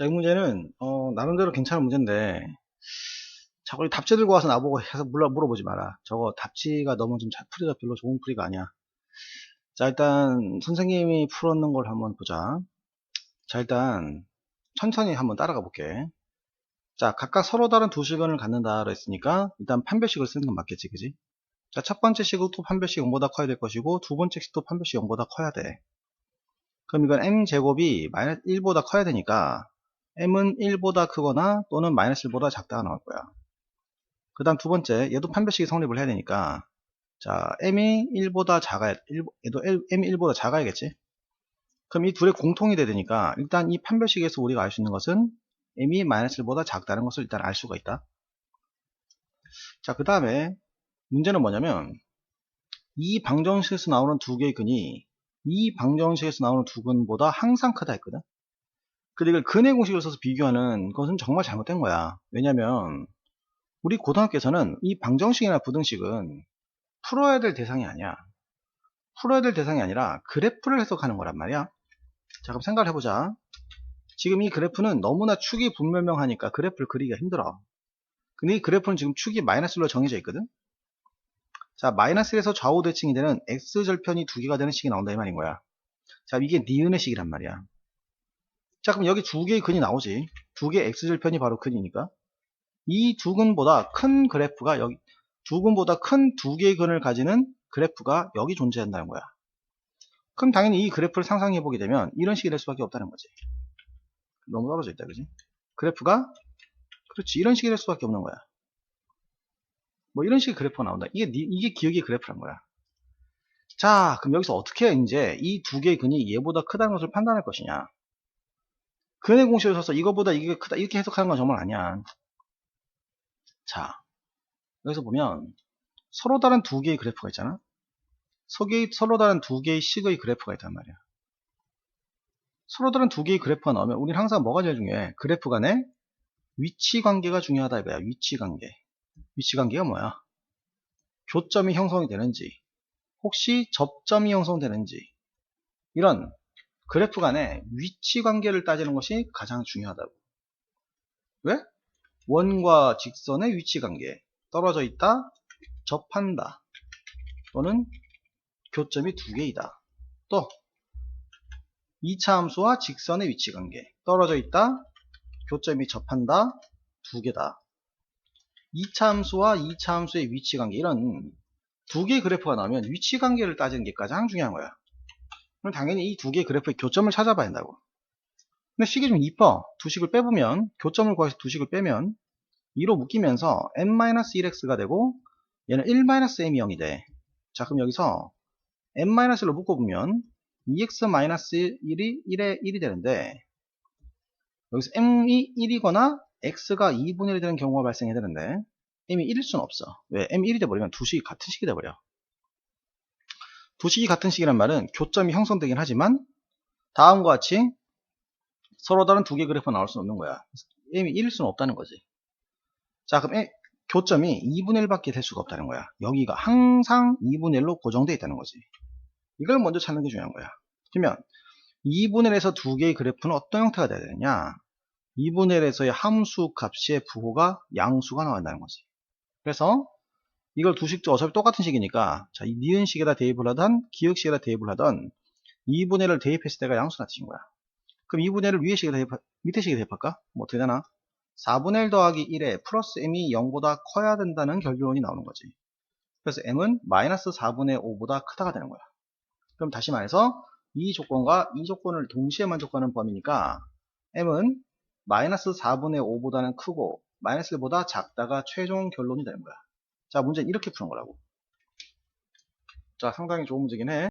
자, 이 문제는, 어, 나름대로 괜찮은 문제인데, 자꾸 이 답지 들고 와서 나보고 해서 물어, 물어보지 마라. 저거 답지가 너무 좀 잘 풀이가 별로 좋은 풀이가 아니야. 자, 일단, 선생님이 풀었는 걸 한번 보자. 자, 일단, 천천히 한번 따라가 볼게. 자, 각각 서로 다른 두 시간을 갖는다 그랬으니까, 일단 판별식을 쓰는 건 맞겠지, 그지? 자, 첫 번째 식도 판별식 0보다 커야 될 것이고, 두 번째 식도 판별식 0보다 커야 돼. 그럼 이건 m제곱이 마이너스 1보다 커야 되니까, m은 1보다 크거나 또는 마이너스 1보다 작다가 나올 거야. 그 다음 두 번째, 얘도 판별식이 성립을 해야 되니까, 자, m이 1보다 작아야, 1, 얘도 m이 1보다 작아야겠지? 그럼 이 둘의 공통이 돼야 되니까, 일단 이 판별식에서 우리가 알 수 있는 것은 m이 마이너스 1보다 작다는 것을 일단 알 수가 있다. 자, 그 다음에 문제는 뭐냐면, 이 방정식에서 나오는 두 개의 근이 이 방정식에서 나오는 두 근보다 항상 크다 했거든? 이걸 근의 공식을 써서 비교하는 것은 정말 잘못된 거야. 왜냐면, 우리 고등학교에서는 이 방정식이나 부등식은 풀어야 될 대상이 아니야. 풀어야 될 대상이 아니라 그래프를 해석하는 거란 말이야. 자, 그럼 생각을 해보자. 지금 이 그래프는 너무나 축이 불멸명하니까 그래프를 그리기가 힘들어. 근데 이 그래프는 지금 축이 마이너스로 정해져 있거든? 자, 마이너스 1에서 좌우 대칭이 되는 x절편이 두 개가 되는 식이 나온다 이 말인 거야. 자, 이게 니은의 식이란 말이야. 자, 그럼 여기 두 개의 근이 나오지. 두 개의 x절편이 바로 근이니까. 이 두 근보다 큰 그래프가 여기, 두 근보다 큰 두 개의 근을 가지는 그래프가 여기 존재한다는 거야. 그럼 당연히 이 그래프를 상상해 보게 되면 이런 식이 될 수밖에 없다는 거지. 너무 떨어져 있다, 그지? 그래프가, 그렇지, 이런 식이 될 수밖에 없는 거야. 뭐 이런 식의 그래프가 나온다. 이게, 니- 이게 기억의 그래프란 거야. 자, 그럼 여기서 어떻게 이제 이 두 개의 근이 얘보다 크다는 것을 판단할 것이냐. 근의 공식을 써서 이거보다 이게 크다, 이렇게 해석하는 건 정말 아니야. 자, 여기서 보면 서로 다른 두 개의 그래프가 있잖아. 서로 다른 두 개의 식의 그래프가 있단 말이야. 서로 다른 두 개의 그래프가 나오면 우리는 항상 뭐가 제일 중요해? 그래프 간의 위치 관계가 중요하다 이거야. 위치 관계. 위치 관계가 뭐야? 교점이 형성이 되는지, 혹시 접점이 형성되는지, 이런 그래프 간의 위치 관계를 따지는 것이 가장 중요하다고. 왜? 원과 직선의 위치 관계. 떨어져 있다, 접한다. 또는 교점이 두 개이다. 또, 2차 함수와 직선의 위치 관계. 떨어져 있다, 교점이 접한다, 두 개다. 2차 함수와 2차 함수의 위치 관계 이런 두 개의 그래프가 나오면 위치 관계를 따지는 게 가장 중요한 거야. 그럼 당연히 이 두 개의 그래프의 교점을 찾아봐야 한다고. 근데 식이 좀 이뻐. 두 식을 빼보면 교점을 구해서 두 식을 빼면 2로 묶이면서 n-1x가 되고 얘는 1-m이 0이 돼. 자 그럼 여기서 n-1로 묶어보면 2x-1이 1에 1이 되는데 여기서 m이 1이거나 x가 2분의 1이 되는 경우가 발생해야 되는데 m이 1일 수는 없어. 왜? m 1이 돼버리면 두 식이 같은 식이 돼버려. 두 식이 같은 식이란 말은 교점이 형성되긴 하지만 다음과 같이 서로 다른 두 개의 그래프가 나올 수는 없는 거야. m이 1일 수는 없다는 거지. 자 그럼 M- 교점이 2분의 1밖에 될 수가 없다는 거야. 여기가 항상 2분의 1로 고정되어 있다는 거지. 이걸 먼저 찾는 게 중요한 거야. 그러면 2분의 1에서 두 개의 그래프는 어떤 형태가 돼야 되느냐? 2분의 1에서의 함수 값의 부호가 양수가 나온다는 거지. 그래서 이걸 두 식도 어차피 똑같은 식이니까 자, 이 니은 식에다 대입을 하던 기역 식에다 대입을 하던 2분의 1을 대입했을 때가 양수가 되는 거야. 그럼 2분의 1을 위에 식에 대입, 밑에 식에 대입할까? 뭐 어떻게 되나? 4분의 1 더하기 1에 플러스 m이 0보다 커야 된다는 결론이 나오는 거지. 그래서 m은 마이너스 4분의 5보다 크다가 되는 거야. 그럼 다시 말해서 이 조건과 이 조건을 동시에 만족하는 범위니까 m은 마이너스 4분의 5보다는 크고 마이너스 1보다 작다가 최종 결론이 되는 거야. 자, 문제는 이렇게 푸는 거라고. 자, 상당히 좋은 문제긴 해.